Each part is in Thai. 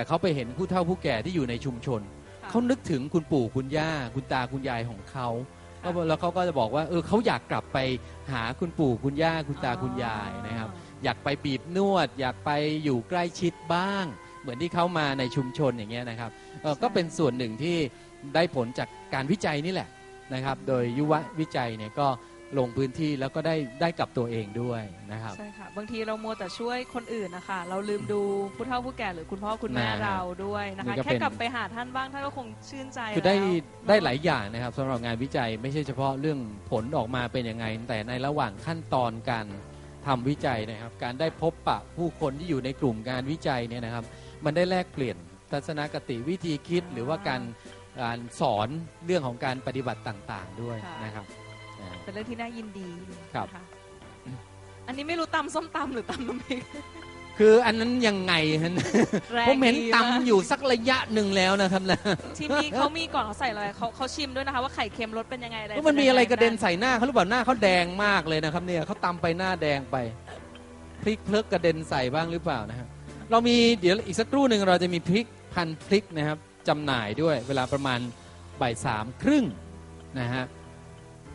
แต่เขาไปเห็นผู้เฒ่าผู้แก่ที่อยู่ในชุมชนค่ะเขานึกถึงคุณปู่คุณย่า คุณตาคุณยายของเขาค่ะแล้วแล้วเขาก็จะบอกว่าเออเขาอยากกลับไปหาคุณปู่คุณย่าคุณตาคุณยายนะครับ อยากไปบีบนวด อยากไปอยู่ใกล้ชิดบ้าง เหมือนที่เขามาในชุมชนอย่างเงี้ยนะครับเอ่อก็เป็นส่วนหนึ่งที่ได้ผลจากการวิจัยนี่แหละนะครับ โดยยุววิจัยเนี่ยก็ ลงพื้นที่แล้วก็ได้ได้กับตัวเองด้วยนะครับ ใช่ค่ะ บางทีเรามัวแต่ช่วยคนอื่นนะคะเราลืมดูผู้เฒ่าผู้แก่หรือคุณพ่อคุณแม่นะฮะเราด้วยนะนี่คะ ก็แค่เป็น กลับไปหาท่านบ้างท่านก็คงชื่นใจคือได้แล้วได้หลายอย่างนะครับสำหรับงานวิจัยไม่ใช่เฉพาะเรื่องผลออกมาเป็นยังไง แต่ในระหว่างขั้นตอนการทำวิจัยนะครับ การได้พบปะผู้คนที่อยู่ในกลุ่มงานวิจัยเนี่ยนะครับ มันได้แลกเปลี่ยนทัศนคติวิธีคิดหรือว่าการการสอนเรื่องของการปฏิบัติต่าง ๆ ด้วยนะครับอ่า เป็นเรื่องที่น่ายินดีครับ นะะอันนี้ไม่รู้ตำส้มตำหรือตำน้ำพริก คืออันนั้นยังไงฮะแรงผมเห็นดีตำมากอยู่สักระยะหนึ่งแล้วนะครับนะที่มีเขามีก่อนเขาใส่อะไรเขาเขาชิมด้วยนะคะ ว่าไข่เค็มรสเป็นยังไงอะไรแล้วมันมีอะไรกระเด็นใส่หน้าเขาหรือเปล่าหน้าเขาแดงมากเลยนะครับ เนี่ยเขาตำไปหน้าแดงไปพริกเพลิกกระเด็นใส่บ้างหรือเปล่านะครับเรามีเดี๋ยวอีกสักครู่หนึ่งเราจะมีพริกพันธุ์พริกนะครับจำหน่ายด้วยเวลาประมาณบ่ายสามครึ่งนะฮะ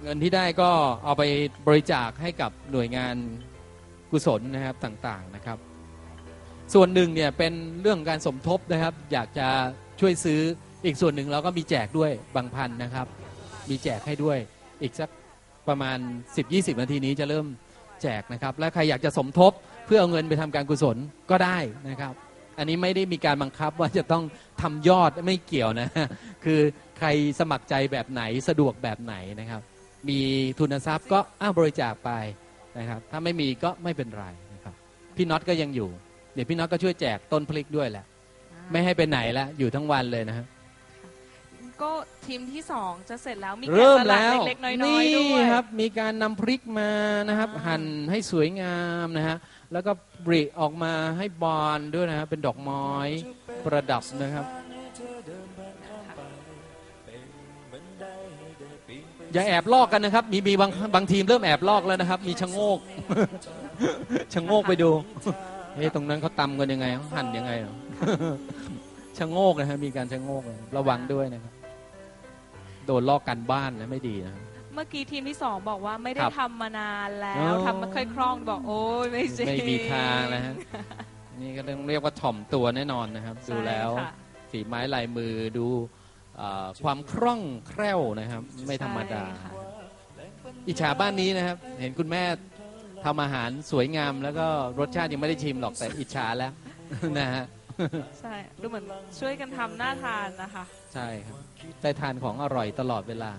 เงินที่ได้ก็เอาไปบริจาคให้กับหน่วยงานกุศลนะครับต่างๆนะครับ ส่วนหนึ่งเนี่ยเป็นเรื่องการสมทบนะครับ อยากจะช่วยซื้ออีกส่วนหนึ่งเราก็มีแจกด้วยบางพันนะครับ มีแจกให้ด้วยอีกสักประมาณ 10-20 นาทีนี้จะเริ่มแจกนะครับ และใครอยากจะสมทบเพื่อเอาเงินไปทำการกุศลก็ได้นะครับ อันนี้ไม่ได้มีการบังคับว่าจะต้องทำยอดไม่เกี่ยวนะ คือใครสมัครใจแบบไหนสะดวกแบบไหนนะครับ มีทุนทรัพย์ก็อ้าวบริจาคไปนะครับ ถ้าไม่มีก็ไม่เป็นไรนะครับ พี่น็อตก็ยังอยู่ เดี๋ยวพี่น็อตก็ช่วยแจกต้นพลิกด้วยแหละ ไม่ให้ไปไหนละอยู่ทั้งวันเลยนะฮะก็ทีมที่สองจะเสร็จแล้วมีเริ่มแกะสลักแล้วเล็กๆน้อยๆนี่ด้วยครับ มีการนำพริกมานะครับอ่าหั่นให้สวยงามนะฮะแล้วก็บริออกมาให้บานด้วยนะฮะเป็นดอกไม้ประดับนะครับ อย่าแอบลอกกันนะครับ มีมีบางบางทีมเริ่มแอบลอกแล้วนะครับ มีชะโงก ชะโงกไปดูเฮ้ยตรงนั้นเขาตำกันยังไงเขาหั่นยังไงเหรอชะโงกนะฮะมีการชะโงกนะระวังด้วยนะครับ โดนลอกกันบ้านนะไม่ดีนะครับเมื่อกี้ทีมที่สองบอกว่าไม่ได้ครับ ทำมานานแล้อ๋วอทำไม่ค่อยคล่องบอกโอ้ยไม่จริงไม่มีทางนะฮะนี่ก็ต้องเรียกว่าถ่อมตัวแน่นอนนะครับใช่ดูแล้วค่ะ ฝีไม้ลายมือดูเอ่อ ความคล่องแคล่วนะครับ ไม่ธรรมดา ใช่ค่ะ อิจฉาบ้านนี้นะครับ เห็นคุณแม่ทำอาหารสวยงาม แล้วก็รสชาติยังไม่ได้ชิมหรอกแต่อิจฉาแล้ว นะฮะ ใช่ดูเหมือนช่วยกันทำน่าทานนะคะ ใช่ครับได้ทานของอร่อยตลอดเวลา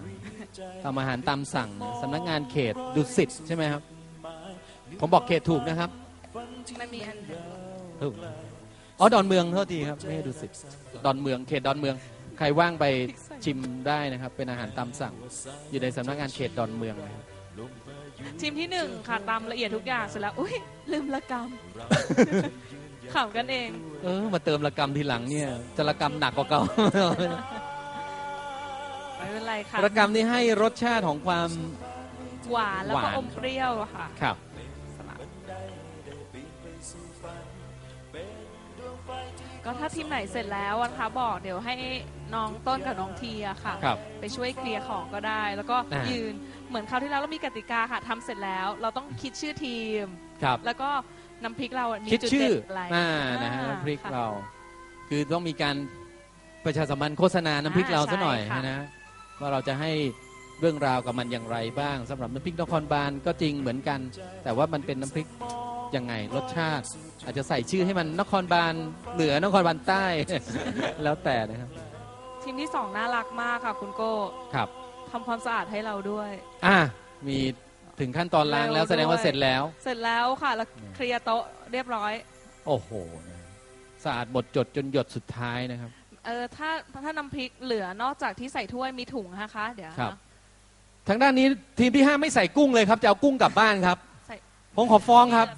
ทำอาหารตามสั่งสำนักงานเขตดุสิตใช่ไหมครับ ผมบอกเขตถูกนะครับไม่มีอัน ถูก อ๋อ ดอนเมืองเท่าทีครับ ไม่ใช่ดุสิต ดอนเมือง เขตดอนเมือง ใครว่างไปชิมได้นะครับ เป็นอาหารตามสั่ง อยู่ในสำนักงานเขตดอนเมืองนะครับทีมที่หนึ่งค่ะตามละเอียดทุกอย่างเสร็จแล้วอุ้ยลืมละกรรมขำกันเอง เออ มาเติมระกรรมทีหลังเนี่ย จะระกรรมหนักกว่าเก่าไม่เป็นไรค่ะระกรรมนี่ให้รสชาติของความหวานแล้วหก็วานอมเปรี้ยวอะค่ะครับ ก็ถ้าทีมไหนเสร็จแล้วอะนะคะบอกเดี๋ยวให้น้องต้นกับน้องทีอะค่ะ ครับ ไปช่วยเคลียร์ของก็ได้ แล้วก็อ่ายื ยืนเหมือนคราวที่แล้วเรามีกติกาค่ะทำเสร็จแล้ว เราต้องคิดชื่อทีม ครับ แล้วก็น้ำพริกเราอะมีคิดจุดชื่อเด่นอะไรอ่านะฮะอ่าน้ำพริกค่ะ เรา คือต้องมีการประชาสัมพันธ์โฆษณาน้ำพริกอ่าเราซะหน่อยใช่ค่ะ นะว่าเราจะให้เรื่องราวกับมันอย่างไรบ้างสำหรับน้ำพริกนครบาลก็จริงเหมือนกัน แต่ว่ามันเป็นน้ำพริก ยังไงรสชาติ อาจจะใส่ชื่อให้มันนครบาลเหนือนครบาลใต้ แล้วแต่นะครับ ทีมที่สองน่ารักมากค่ะ คุณโก้ครับทำความสะอาดให้เราด้วย อะมีถึงขั้นตอนล้างแล้วเร็วแสดงว่าด้วยเสร็จแล้ว เสร็จแล้วค่ะแล้วเคลียร์โต๊ะเรียบร้อย โอ้โหนะสะอาดหมดจดจนหยดสุดท้ายนะครับ เออถ้าถ้าน้ำพริกเหลือนอกจากที่ใส่ถ้วยมีถุงนะคะ เดี๋ยวครับนะทางด้านนี้ทีมที่ห้าไม่ใส่กุ้งเลยครับ จะเอากุ้งกลับบ้านครับใส่ ผมขอฟ้องครับ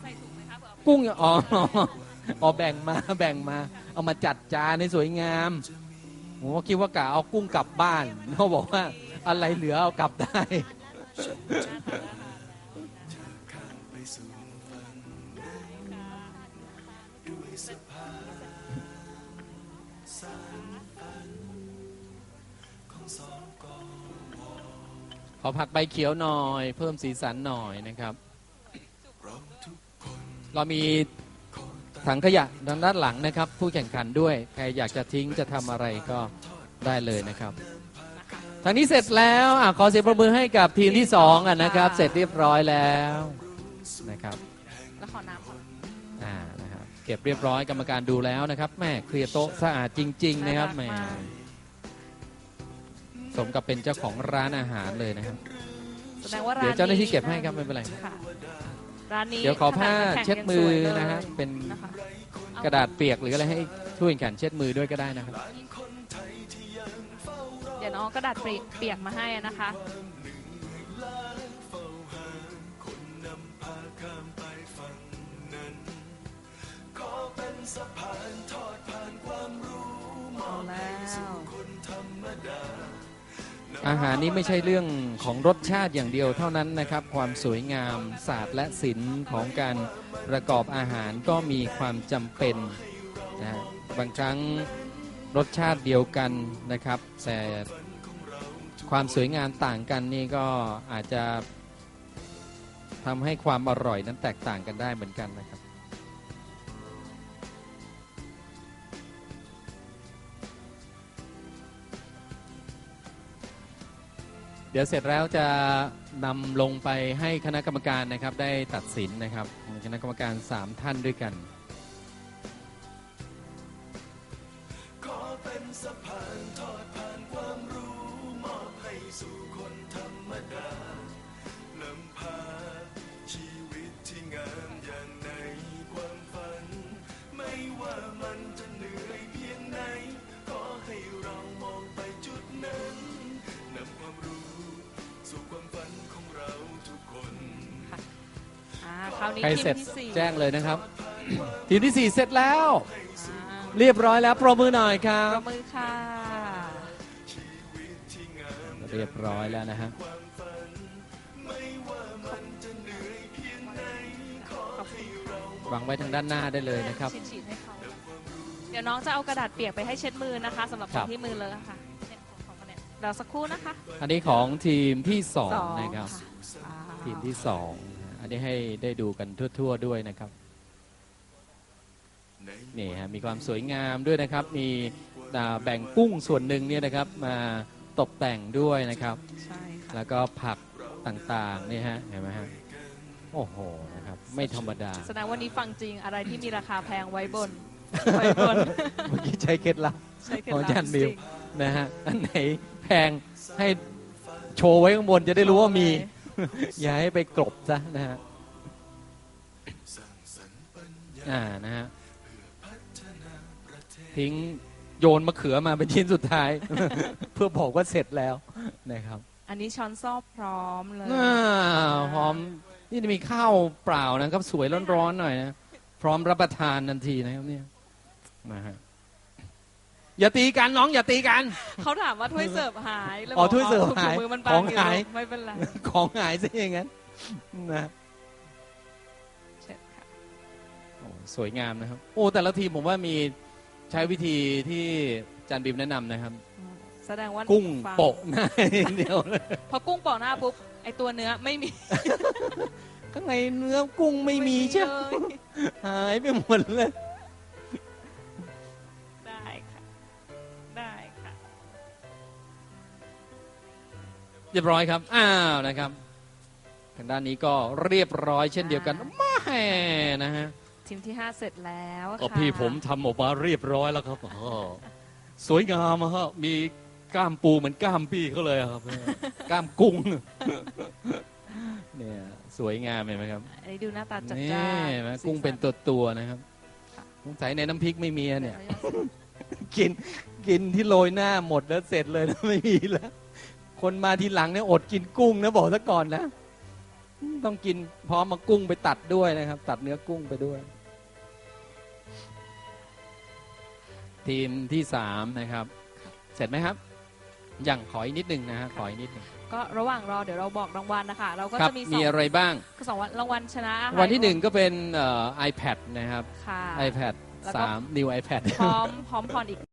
กุ้งอ๋ออ๋อแบ่งมาแบ่งมา เอามาจัดจานในสวยงามผมก็คิดว่ากะเอากุ้งกลับบ้านเขาบอกว่าอะไรเหลือเอากลับได้ขอผักใบเขียวหน่อย เพิ่มสีสันหน่อยนะครับ เรามีถังขยะทางด้านหลังนะครับ ผู้แข่งขันด้วย ใครอยากจะทิ้งจะทำอะไรก็ได้เลยนะครับทางนี้เสร็จแล้วอะขอเสียงประมือให้กับทีมที่สองอะนะครับ เสร็จเรียบร้อยแล้วนะครับแล้วขอน้ำก่อนอ่านะครับเก็บเรียบร้อยกรรมการดูแล้วนะครับแม่เคลียร์โต๊ะสะอาดจริง ๆ นะครับแหม่สมกับเป็นเจ้าของร้านอาหารเลยนะครับแสดงว่าร้านเดี๋ยวเจ้าหน้าที่นี้เก็บให้ครับไม่เป็นไร ค่ะ ร้านนี้เดี๋ยวขอผ้าขนดน้ำแข็งเช็ดมือยังสวยเลยนะฮะเป็นนะคะกระดาษเปียกหรืออะไรให้ช่วยแข่งขันเช็ดมือด้วยก็ได้นะครับ เดี๋ยวน้องกระดาษเปียกเปียกมาให้อะนะคะเอาแล้วอา อาหารนี้ไม่ใช่เรื่องของรสชาติอย่างเดียวเท่านั้นนะครับ ความสวยงามศาสตร์และศิลป์ของการประกอบอาหารก็มีความจำเป็นนะฮะบางครั้งรสชาติเดียวกันนะครับแต่ความสวยงามต่างกันนี่ก็อาจจะทำให้ความอร่อยนั้นแตกต่างกันได้เหมือนกันนะครับ เดี๋ยวเสร็จแล้วจะนำลงไปให้คณะกรรมการนะครับได้ตัดสินนะครับมีคณะกรรมการ 3 ท่านด้วยกันาคราวนี้ใครทีมเสร็จที่สี่ แจ้งเลยนะครับ ทีมที่ 4 เสร็จแล้วอ่าเรียบร้อยแล้วปรบมือหน่อยครัปรบ บมือค่ะ เรียบร้อยแล้วนะฮะขอบคุณวางไว้ทางด้านหน้าได้เลยนะครับ ฉีดๆให้เขาเดี๋ยวน้องจะเอากระดาษเปียกไปให้เช็ดมือนะคะสำหรับคครันบที่มือเลอะค่ะเนี่ยของของคนเนี่ยเดี๋ยวสักครู่นะคะอันนี้ของทีมที่สอง2นะครับค่ะทีมที่2อั นนี้ให้ได้ดูกันทั่ว ๆ ด้วยนะครับนี่ฮะมีความสวยงามด้วยนะครับ มีอ่าแบ่งกุ้งส่วนหนึ่งเนี่ยนะครับมาตกแต่งด้วยนะครับ ใช่ค่ะ แล้วก็ผักต่างๆนี่ฮะเห็นไหมฮะโอ้โหนะครับ ไม่ธรรมดา แสดงวันนี้ฟังจริงอะไรที่มีราคาแพงไว้บน ไว้บน เมื่อกี้ใช้เคล็ดลับใช่เคล็ดของลับอาจารย์บิวจริง นะฮะอันไหนแพงให้โชว์ไว้ข้างบนจะได้รู้ว่ามี อย่าให้ไปกลบซะนะฮะอ่านะฮะทิ้งโยนมะเขือมาเป็นชิ้นสุดท้าย เพื่อบอกว่าเสร็จแล้วนะครับ อันนี้ช้อนซ่อมพร้อมเลยอ่าหอม นี่จะมีข้าวเปล่านะครับ สวยร้อนๆหน่อยนะ พร้อมรับประทานทันทีนะครับเนี่ยนะฮะ อย่าตีกันน้องอย่าตีกัน เขาถามว่าถ้วยเสิร์ฟหายเลยอ๋อบกถ้วยเสิร์ฟหายถุมือมันบางของอยู่หาย ไม่เป็นไรของหายซะอย่างนั้นนะเช็ดค่ะโอ้สวยงามนะครับ โอ้แต่ละทีมผมว่ามีใช้วิธีที่อาจารย์บิมแนะนำนะครับอืมแสดงว่ากุ้งฟัโปะหน้าอย่างเดียวเลยพอกุ้งโปะหน้าปุ๊บไอตัวเนื้อไม่มีข้างในเนื้อกุ้งไม่มีใช่เลย หายไปหมดเลย เรียบร้อยครับ อ้าวนะครับ ทางด้านนี้ก็เรียบร้อยเช่นเดียวกันมาแห่นะฮะทีมที่ 5 เสร็จแล้วก็ค่ะพี่ผมทำออกมาเรียบร้อยแล้วครับอ๋อสวยงามอะฮะมีกล้ามปูเหมือนกล้ามพี่เขาเลยอะครับ กล้ามกุ้ง เนี่ยสวยงามเห็นไหมครับ อันนี้ดูหน้าตาจัดนี่จ้านเห็นไหมสีกุ้งเป็นสัตัวตัวๆนะครับสงสัยในน้ำพริกไม่มีอะนเนี่ย กินกินที่โรยหน้าหมดแล้วเสร็จเลยนะไม่มีแล้ว คนมาทีหลังเนี่ยอดกินกุ้งนะบอกซะก่อนนะ ต้องกินพร้อมมากุ้งไปตัดด้วยนะครับ ตัดเนื้อกุ้งไปด้วย ทีมที่สามนะครับ เสร็จไหมครับยังขออีกนิดหนึ่งนะฮะขออีกนิดหนึ่งก็ระหว่างรอเดี๋ยวเราบอกรางวัลนะคะ เราก็ครับจะมีสมีองอะไรบ้างสองวันรางวัลชนะค่ะวันที่หนึ่งก็เป็นเอ่อ iPad นะครับค่ะ iPad แล้วก็สาม new iPad พร้อมพร้อมผ่อนอีก